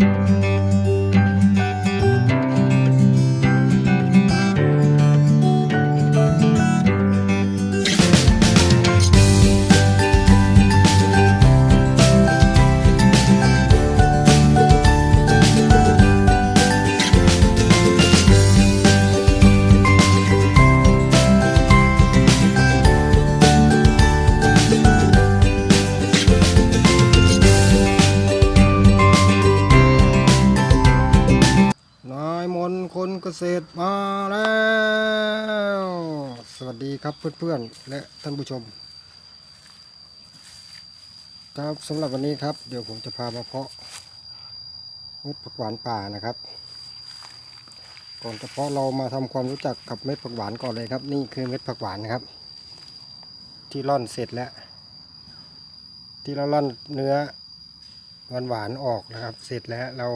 น คนเกษตรมาแล้ว สวัสดีครับเพื่อนๆ และท่านผู้ชม ครับสำหรับวันนี้ครับ เดี๋ยวผมจะพามาเพาะเม็ดผักหวานป่านะครับ ก่อนจะเพาะเรามาทำความรู้จักกับเม็ดผักหวานก่อนเลยครับ นี่คือเม็ดผักหวานนะครับ ที่ร่อนเสร็จแล้ว ที่เราร่อนเนื้อหวานๆออกนะครับ เสร็จแล้วเรา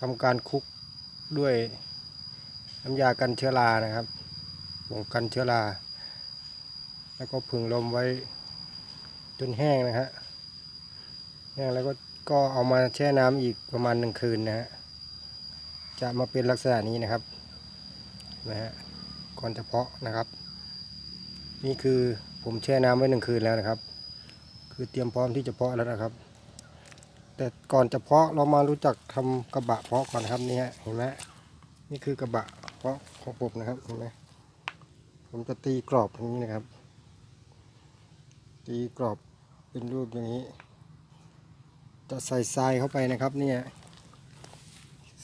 ทำการคลุกด้วย น้ำยากันเชื้อรานะครับผงกันเชื้อรา แล้วก็ผึ่งลมไว้จนแห้งนะฮะแห้งแล้วก็ก็เอามาแช่น้ำอีกประมาณหนึ่งคืนนะฮะจะมาเป็นลักษณะนี้นะครับนะฮะก่อนจะเพาะนะครับ นี่คือผมแช่น้ำไว้หนึ่งคืนแล้วนะครับ คือเตรียมพร้อมที่จะเพาะแล้วนะครับ แต่ก่อนจะเพาะเรามารู้จักทำกระบะเพาะก่อนครับนี่ฮะเห็นไหมนี่คือกระบะ เพราะของผมนะครับเห็นไหมผมจะตีกรอบอย่างนี้นะครับ ตีกรอบเป็นรูปอย่างนี้ จะใส่ทรายเข้าไปนะครับเนี่ย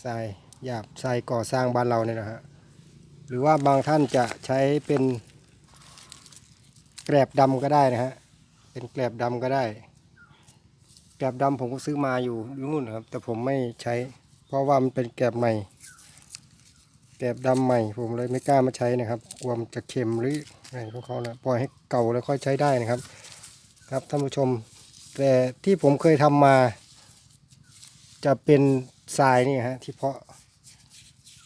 ทรายหยาบทรายก่อสร้างบ้านเราเนี่ยนะฮะหรือว่าบางท่านจะใช้เป็นแกลบดำก็ได้นะฮะเป็นแกลบดำก็ได้แกลบดำผมก็ซื้อมาอยู่อยู่นู่นนะครับ แต่ผมไม่ใช้ เพราะว่ามันเป็นแกลบใหม่ แกบดำใหม่ผมเลยไม่กล้ามาใช้นะครับกลัวมันจะเค็มหรืออะไรของเขานะปล่อยให้เก่าแล้วค่อยใช้ได้นะครับ ครับท่านผู้ชม แต่ที่ผมเคยทำมา จะเป็นทรายนี่ฮะที่เพาะ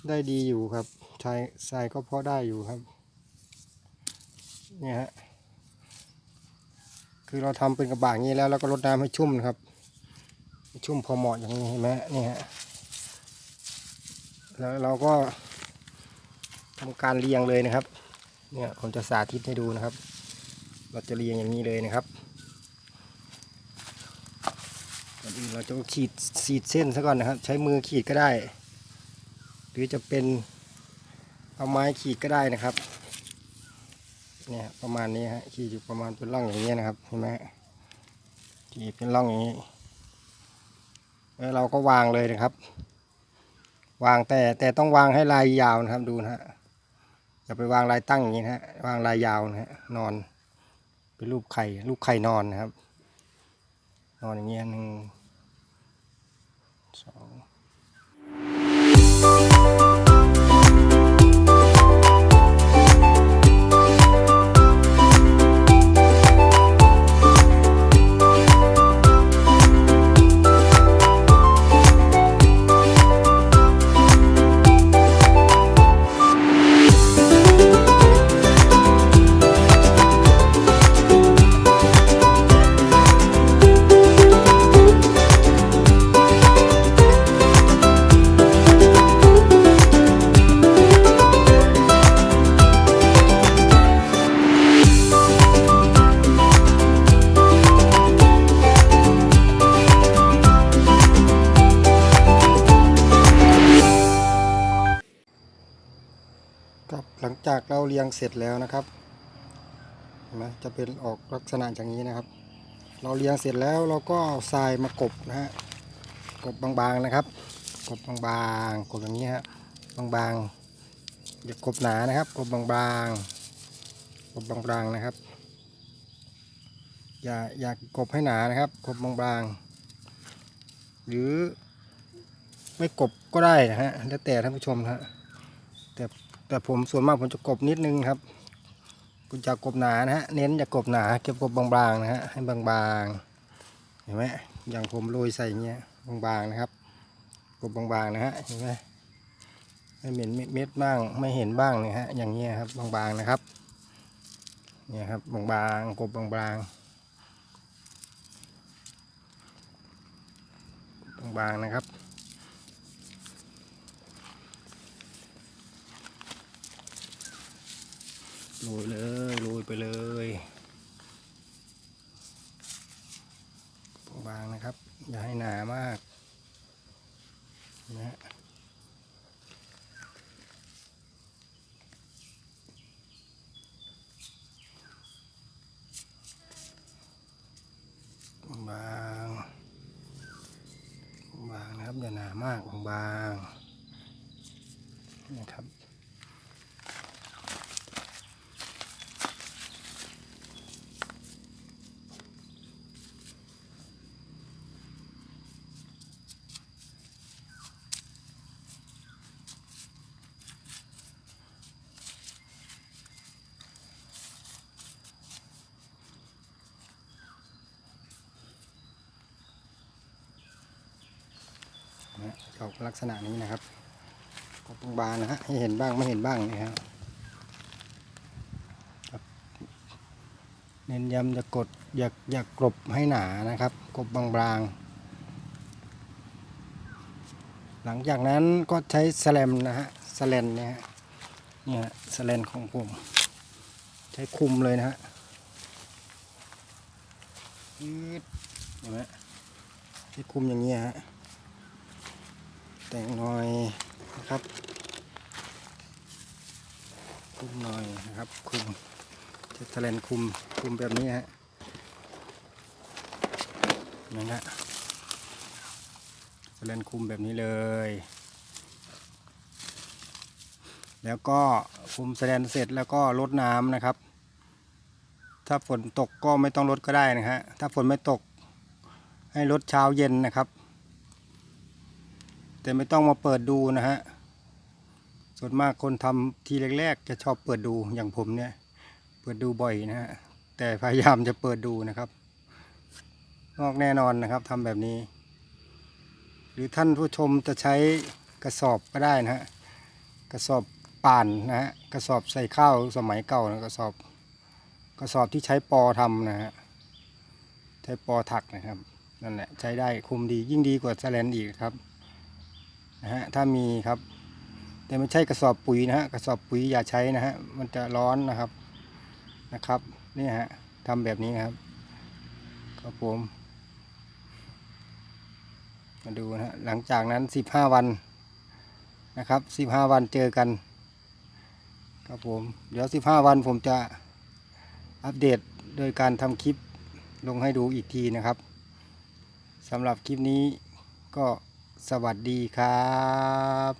ได้ดีอยู่ครับทรายทรายก็เพาะได้อยู่ครับเนี่ยฮะคือเราทำเป็นกระบะอย่างนี้แล้วเราก็รดน้ำให้ชุ่มนะครับ ชุ่มพอเหมาะอย่างนี้เห็นไหมนี่ฮะแล้วเราก็ ทำการเรียงเลยนะครับ เนี่ยผมจะสาธิตให้ดูนะครับ เราจะเรียงอย่างนี้เลยนะครับก่อนอื่นเราจะขีดขีดเส้นซะก่อนนะครับ ใช้มือขีดก็ได้ หรือจะเป็นเอาไม้ขีดก็ได้นะครับ เนี่ยประมาณนี้ฮะขีดอยู่ประมาณเป็นร่องอย่างนี้นะครับเห็นไหมฮะขีดเป็นร่องอย่างนี้แล้วเราก็วางเลยนะครับ วางแต่แต่ต้องวางให้ลายยาวนะครับดูนะฮะ อย่าไปวางลายตั้งอย่างนี้นะฮะวางลายยาวนะฮะนอนเป็นรูปไข่รูปไข่นอนนะครับ นอนอย่างเงี้ยหนึ่งสอง หลังจากเราเรียงเสร็จแล้วนะครับเห็นไหมจะเป็นออกลักษณะอย่างนี้นะครับ เราเรียงเสร็จแล้วเราก็เอาทรายมากบนะฮะกบบางๆนะครับ กบบางๆกบอย่างนี้ฮะบางๆอย่ากบหนานะครับ กบบางๆกบบางๆนะครับ อย่าอย่ากบให้หนานะครับ กบบางๆหรือไม่กบก็ได้นะฮะแล้วแต่ท่านผู้ชมนะฮะแต่ แต่ผมส่วนมากผมจะกบนิดนึงครับคุณจะกบหนานะฮะเน้นอย่ากบหนาเก็บกบบางๆนะฮะให้บางๆเห็นไหมอย่างผมโรยใส่เงี้ยบางๆนะครับ กบบางๆนะฮะเห็นไหมไม่เห็นเม็ดบ้างไม่เห็นบ้างเนี่ยฮะอย่างเงี้ยครับบางๆนะครับเนี่ยครับบางๆกบบางๆบางๆนะครับ โรยเลยโรยไปเลยบางนะครับ อย่าให้หนามากนะบางบางนะครับอย่าหนามากบางนะครับ จะอกลักษณะนี้นะครับกดบางนะฮะให้เห็นบ้างไม่เห็นบ้างนะครับครับเน้นย้ำจะกดอย่าอย่ากลบให้หนานะครับ กบบางๆ หลังจากนั้นก็ใช้สแลมนะฮะสแลนเนี่ยเนี่ยสแลนของผมใช้คุมเลยนะฮะยืดเห็นไหมใช้คุมอย่างเงี้ฮะ แต่งหน่อยนะครับคุมหน่อยนะครับคุมเทสเลนคุมคุมแบบนี้ฮะนั่นฮะเทเลนคุมแบบนี้เลย แล้วก็คุมแสดนเสร็จแล้วก็ลดน้ำนะครับ ถ้าฝนตกก็ไม่ต้องลดก็ได้นะฮะถ้าฝนไม่ตกให้ลดเช้าเย็นนะครับ แต่ไม่ต้องมาเปิดดูนะฮะ ส่วนมากคนทำทีแรกๆจะชอบเปิดดูอย่างผมเนี่ย เปิดดูบ่อยนะฮะ แต่พยายามจะเปิดดูนะครับงอกแน่นอนนะครับทำแบบนี้ หรือท่านผู้ชมจะใช้กระสอบก็ได้นะฮะ กระสอบป่านนะฮะ กระสอบใส่ข้าวสมัยเก่านะกระสอบ กระสอบที่ใช้ปอทำนะฮะ ใช้ปอถักนะครับ นั่นแหละใช้ได้คุมดียิ่งดีกว่าแสลนอีกครับ นะฮะถ้ามีครับ แต่ไม่ใช่กระสอบปุ๋ยนะฮะกระสอบปุ๋ยอย่าใช้นะฮะมันจะร้อนนะครับนะครับนี่ฮะทำแบบนี้ครับครับผมมาดูนะฮะหลังจากนั้นสิบห้าวันนะครับสิบห้าวันเจอกันครับผมเดี๋ยวสิบห้าวันผมจะอัปเดตโดยการทำคลิปลงให้ดูอีกทีนะครับสำหรับคลิปนี้ก็ สวัสดีครับ